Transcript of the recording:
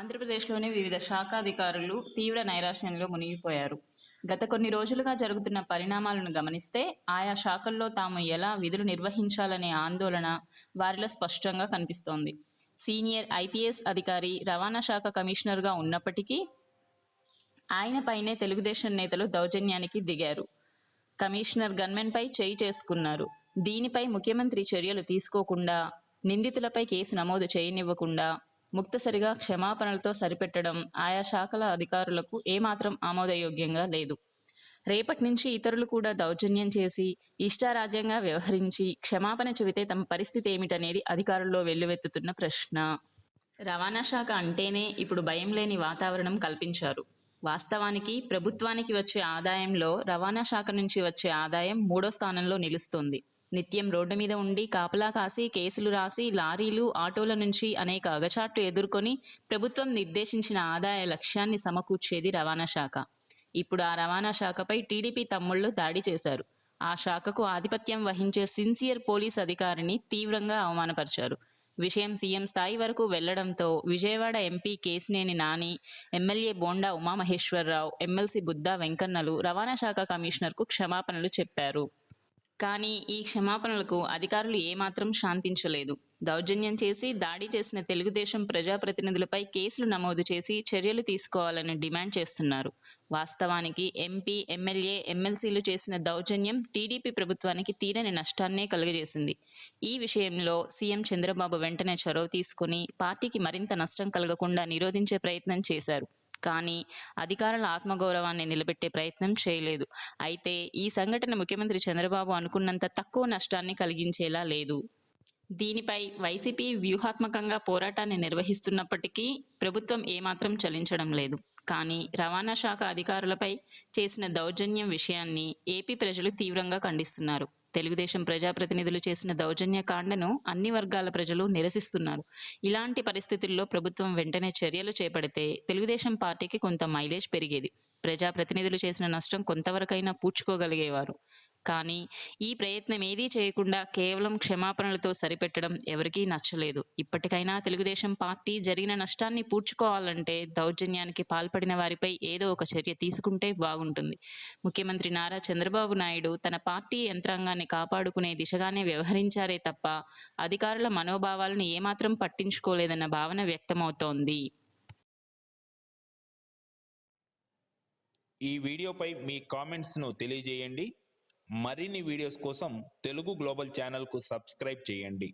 ఆంధ్రప్రదేశ్లోని వివిధ శాఖాధికారులు తీవ్ర నైరాశ్యంలో మునిగిపోయారు. గత కొన్ని రోజులుగా జరుగుతున్న పరిణామాలను గమనిస్తే ఆయా శాఖల్లో తాము ఎలా విధులు నిర్వహించాలనే ఆందోళన వారిలో స్పష్టంగా కనిపిస్తోంది. సీనియర్ ఐపీఎస్ అధికారి రవాణా శాఖ కమిషనర్గా ఉన్నప్పటికీ ఆయనపైనే తెలుగుదేశం నేతలు దౌర్జన్యానికి దిగారు. కమిషనర్ గన్మెన్పై చేయి చేసుకున్నారు. దీనిపై ముఖ్యమంత్రి చర్యలు తీసుకోకుండా నిందితులపై కేసు నమోదు చేయనివ్వకుండా ముక్తసరిగా క్షమాపణలతో సరిపెట్టడం ఆయా శాఖల అధికారులకు ఏమాత్రం ఆమోదయోగ్యంగా లేదు. రేపటి నుంచి ఇతరులు కూడా దౌర్జన్యం చేసి ఇష్టారాజ్యంగా వ్యవహరించి క్షమాపణ చెబితే తమ పరిస్థితి ఏమిటనేది అధికారుల్లో వెల్లువెత్తుతున్న ప్రశ్న. రవాణా శాఖ అంటేనే ఇప్పుడు భయం లేని వాతావరణం కల్పించారు. వాస్తవానికి ప్రభుత్వానికి వచ్చే ఆదాయంలో రవాణా శాఖ నుంచి వచ్చే ఆదాయం మూడో స్థానంలో నిలుస్తోంది. నిత్యం రోడ్డు మీద ఉండి కాపలా కాసి కేసులు రాసి లారీలు ఆటోల నుంచి అనేక అగచాట్లు ఎదుర్కొని ప్రభుత్వం నిర్దేశించిన ఆదాయ లక్ష్యాన్ని సమకూర్చేది రవాణా శాఖ. ఇప్పుడు ఆ రవాణా శాఖపై టీడీపీ తమ్ముళ్ళు దాడి చేశారు. ఆ శాఖకు ఆధిపత్యం వహించే సిన్సియర్ పోలీస్ అధికారిని తీవ్రంగా అవమానపరిచారు. విషయం సీఎం స్థాయి వరకు వెళ్ళడంతో Vijayawada MP Kesineni Nani MLA Bonda Umamaheswararao MLC Buddha వెంకన్నలు రవాణా శాఖ కమిషనర్కు క్షమాపణలు చెప్పారు. కానీ ఈ క్షమాపణలకు అధికారులు ఏమాత్రం శాంతించలేదు. దౌర్జన్యం చేసి దాడి చేసిన తెలుగుదేశం ప్రజాప్రతినిధులపై కేసులు నమోదు చేసి చర్యలు తీసుకోవాలని డిమాండ్ చేస్తున్నారు. వాస్తవానికి ఎంపీ ఎమ్మెల్యే ఎమ్మెల్సీలు చేసిన దౌర్జన్యం టీడీపీ ప్రభుత్వానికి తీరని నష్టాన్నే కలుగజేసింది. ఈ విషయంలో సీఎం చంద్రబాబు వెంటనే చొరవ తీసుకుని పార్టీకి మరింత నష్టం కలగకుండా నిరోధించే ప్రయత్నం చేశారు. కానీ అధికారుల ఆత్మగౌరవాన్ని నిలబెట్టే ప్రయత్నం చేయలేదు. అయితే ఈ సంఘటన ముఖ్యమంత్రి చంద్రబాబు అనుకున్నంత తక్కువ నష్టాన్ని కలిగించేలా లేదు. దీనిపై వైసీపీ వ్యూహాత్మకంగా పోరాటాన్ని నిర్వహిస్తున్నప్పటికీ ప్రభుత్వం ఏమాత్రం చలించడం లేదు. కానీ రవాణా శాఖ అధికారులపై చేసిన దౌర్జన్యం విషయాన్ని ఏపీ ప్రజలు తీవ్రంగా ఖండిస్తున్నారు. తెలుగుదేశం ప్రజాప్రతినిధులు చేసిన దౌర్జన్య కాండను అన్ని వర్గాల ప్రజలు నిరసిస్తున్నారు. ఇలాంటి పరిస్థితుల్లో ప్రభుత్వం వెంటనే చర్యలు చేపడితే తెలుగుదేశం పార్టీకి కొంత మైలేజ్ పెరిగేది. ప్రజాప్రతినిధులు చేసిన నష్టం కొంతవరకైనా పూడ్చుకోగలిగేవారు. కానీ ఈ ప్రయత్నం ఏదీ చేయకుండా కేవలం క్షమాపణలతో సరిపెట్టడం ఎవరికీ నచ్చలేదు. ఇప్పటికైనా తెలుగుదేశం పార్టీ జరిగిన నష్టాన్ని పూడ్చుకోవాలంటే దౌర్జన్యానికి పాల్పడిన వారిపై ఏదో ఒక చర్య తీసుకుంటే బాగుంటుంది. ముఖ్యమంత్రి నారా చంద్రబాబు నాయుడు తన పార్టీ యంత్రాంగాన్ని కాపాడుకునే దిశగానే వ్యవహరించారే తప్ప అధికారుల మనోభావాలను ఏమాత్రం పట్టించుకోలేదన్న భావన వ్యక్తమవుతోంది. ఈ వీడియోపై మీ కామెంట్స్ను తెలియజేయండి. మరిన్ని వీడియోస్ కోసం తెలుగు గ్లోబల్ ఛానల్కు సబ్స్క్రైబ్ చేయండి.